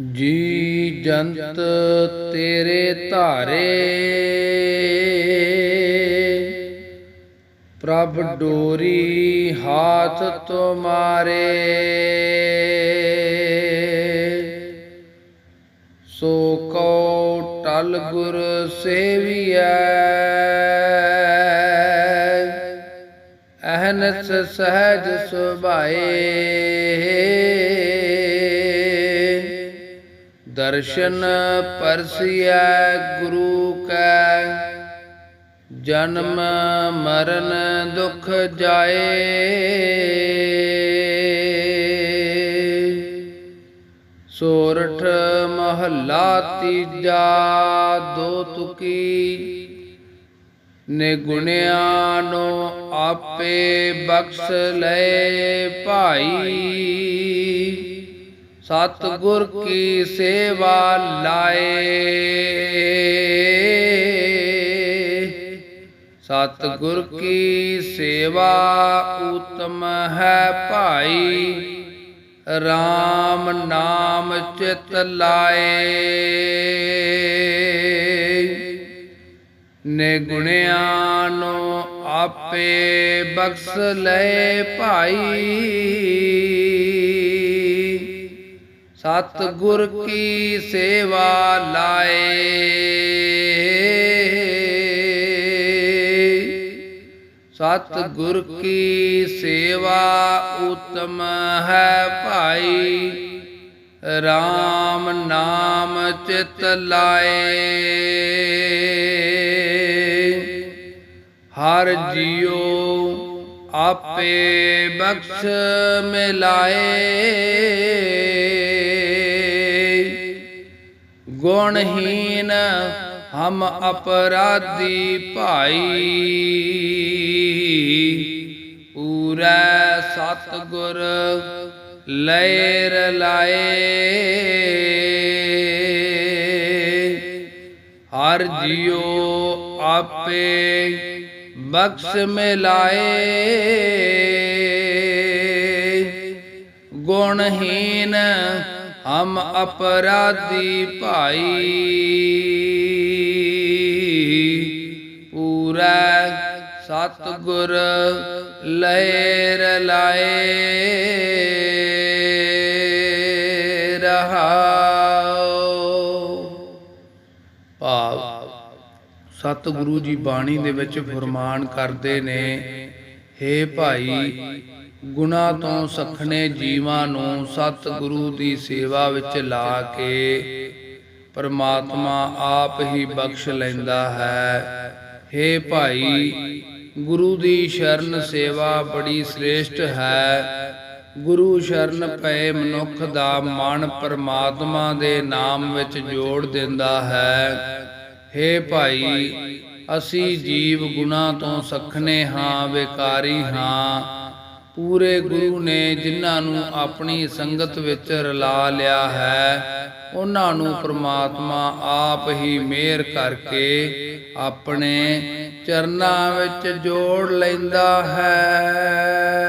ਜੀ ਜੰਤ ਤੇਰੇ ਧਾਰੇ। ਪ੍ਰਭ ਡੋਰੀ ਹਾਥ ਤੁਮਾਰੇ ਸੋ ਕਉ ਟਲ ਗੁਰ ਸੇਵੀਐ। ਅਹਨਸ ਸਹਿਜ ਸੁਭਾਏ। ਦਰਸ਼ਨ ਪਰਸਿਐ ਗੁਰੂ ਕੈ। ਜਨਮ ਮਰਨ ਦੁਖ ਜਾਏ। ਸੋਰਠ ਮਹੱਲਾ ਤੀਜਾ ਦੋ ਤੁਕੀ। ਨੇ ਗੁਣਿਆਂ ਨੂੰ ਆਪੇ ਬਖਸ਼ ਲਏ ਭਾਈ। ਸਤ ਗੁਰ ਕੀ ਸੇਵਾ ਲਾਏ। ਸਤ ਗੁਰ ਕੀ ਸੇਵਾ ਉਤਮ ਹੈ ਭਾਈ। RAM ਨਾਮ ਚਿਤ ਲਾਏ। ਨੇ ਗੁਣਿਆਂ ਨੂੰ ਆਪੇ ਬਖਸ਼ ਲਏ ਭਾਈ। ਸਤ ਗੁਰ ਕੀ ਸੇਵਾ ਲਾਏ। ਸਤ ਗੁਰ ਕੀ ਸੇਵਾ ਉਤਮ ਹੈ ਭਾਈ। RAM ਨਾਮ ਚਿਤ ਲਾਏ। ਹਰ ਜੀਉ ਆਪੇ ਬਖਸ਼ ਮਿਲਾਏ। ਗੁਣਹੀਨ ਹਮ ਅਪਰਾਧੀ ਭਾਈ। ਪੂਰੈ ਸਤਗੁਰ ਲੈ ਲਾਏ। ਹਰ ਜੀਉ ਆਪੇ ਬਖਸ਼ ਮਿਲਾਏ। ਗੁਣਹੀਨ ਹਮ ਅਪਰਾਧੀ ਭਾਈ, ਪੂਰਾ ਸਤਗੁਰ ਲੈ ਰਲਾਏ ਰਹਾਉ। ਭਾਵ ਸਤਿਗੁਰੂ ਜੀ ਬਾਣੀ ਦੇ ਵਿੱਚ ਫਰਮਾਨ ਕਰਦੇ ਨੇ, ਹੇ ਭਾਈ ਗੁਨਾਹ ਤੋਂ ਸਖਣੇ ਜੀਵਾਂ ਨੂੰ ਸਤਿਗੁਰੂ ਦੀ ਸੇਵਾ ਵਿੱਚ ਲਾ ਕੇ ਪਰਮਾਤਮਾ ਆਪ ਹੀ ਬਖਸ਼ ਲੈਂਦਾ ਹੈ। ਹੇ ਭਾਈ, ਗੁਰੂ ਦੀ ਸ਼ਰਨ ਸੇਵਾ ਬੜੀ ਸ੍ਰੇਸ਼ਟ ਹੈ। ਗੁਰੂ ਸ਼ਰਨ ਪਏ ਮਨੁੱਖ ਦਾ ਮਨ ਪਰਮਾਤਮਾ ਦੇ ਨਾਮ ਵਿੱਚ ਜੋੜ ਦਿੰਦਾ ਹੈ। ਹੇ ਭਾਈ, ਅਸੀਂ ਜੀਵ ਗੁਨਾਹ ਤੋਂ ਸਖਣੇ ਹਾਂ, ਵਿਕਾਰੀ ਹਾਂ। ਪੂਰੇ ਗੁਰੂ ਨੇ ਜਿਨ੍ਹਾਂ ਨੂੰ ਆਪਣੀ ਸੰਗਤ ਵਿੱਚ ਰਲਾ ਲਿਆ ਹੈ, ਉਹਨਾਂ ਨੂੰ ਪ੍ਰਮਾਤਮਾ ਆਪ ਹੀ ਮਿਹਰ ਕਰਕੇ ਆਪਣੇ ਚਰਨਾਂ ਵਿੱਚ ਜੋੜ ਲੈਂਦਾ ਹੈ।